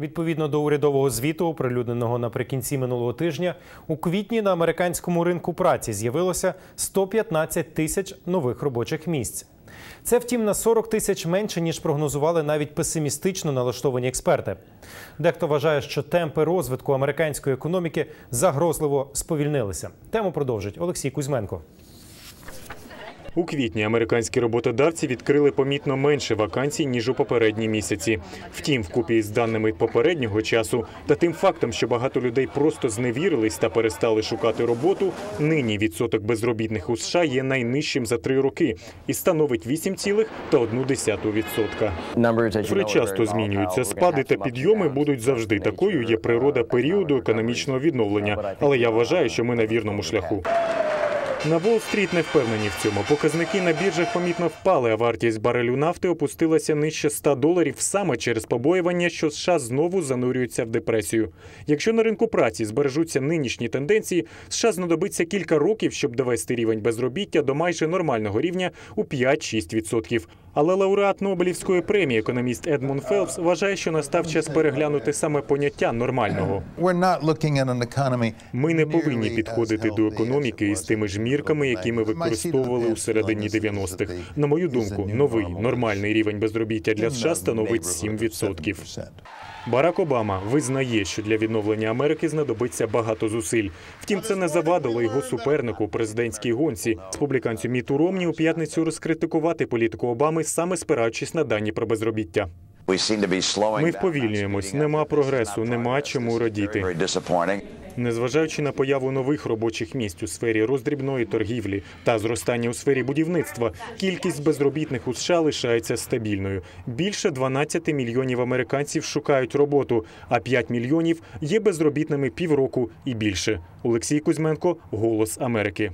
Відповідно до урядового звіту, оприлюдненого наприкінці минулого тижня, у квітні на американському ринку праці з'явилося 115 тисяч нових робочих місць. Це, втім, на 40 тисяч менше ніж прогнозували навіть песимістично налаштовані експерти. Дехто вважає, що темпи розвитку американської економіки загрозливо сповільнилися. Тему продовжить Олексій Кузьменко. У квітні американські роботодавці відкрили помітно менше вакансій ніж у попередні місяці. Втім, вкупі з даними попереднього часу та тим фактом, що багато людей просто зневірились та перестали шукати роботу, нині відсоток безробітних у США є найнижчим за три роки і становить 8,1%. Цифри часто змінюються. Спади та підйоми будуть завжди. Такою є природа періоду економічного відновлення. Але я вважаю, що ми на вірному шляху. На Уолл-стріт не впевнені в цьому. Показники на біржах помітно впали, а вартість барелю нафти опустилася нижче 100 доларів саме через побоювання, що США знову занурюються в депресію. Якщо на ринку праці збережуться нинішні тенденції, США знадобиться кілька років, щоб довести рівень безробіття до майже нормального рівня у 5-6%. Але лауреат Нобелівської премії, економіст Едмунд Фелпс, вважає, що настав час переглянути саме поняття нормального. Ми не повинні підходити до економіки із тими ж мірками, які ми COVID-19. We might see the використовували у середині illnesses 90-х. На мою думку, новий нормальний рівень безробіття для США становить neighborhood of 7%. 7%. Барак Обама визнає, що для відновлення Америки знадобиться багато зусиль. Втім, це не завадило його супернику у президентській гонці республіканцю Міту Ромні у п'ятницю розкритикувати політику Обами, саме спираючись на дані про безробіття. Ми вповільнюємось, нема прогресу, нема чому радіти. Незважаючи на появу нових робочих місць у сфері роздрібної торгівлі та зростання у сфері будівництва, кількість безробітних у США лишається стабільною. Більше 12 мільйонів американців шукають роботу, а 5 мільйонів є безробітними півроку і більше. Олексій Кузьменко, Голос Америки.